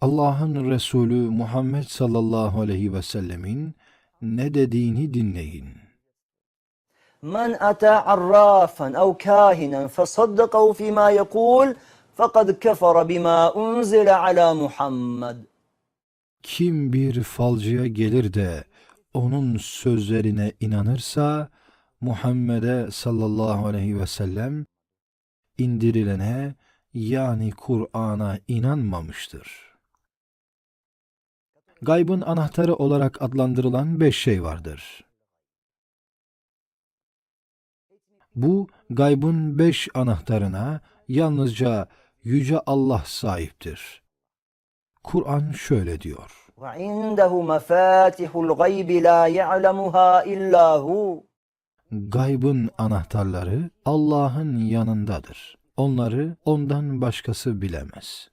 Allah'ın Resulü Muhammed sallallahu aleyhi ve sellemin ne dediğini dinleyin. Men ata arrafan ev kahinen fesaddaqahu fima yekul fekad kefara bima unzile ala Muhammed. Kim bir falcıya gelir de onun sözlerine inanırsa Muhammed'e sallallahu aleyhi ve sellem indirilene yani Kur'an'a inanmamıştır Gaybın anahtarı olarak adlandırılan beş şey vardır. Bu gaybın beş anahtarına yalnızca Yüce Allah sahiptir. Kur'an şöyle diyor. وعنده مفاتح الغيب لا يعلمها إلا هو Gaybın anahtarları Allah'ın yanındadır. Onları ondan başkası bilemez.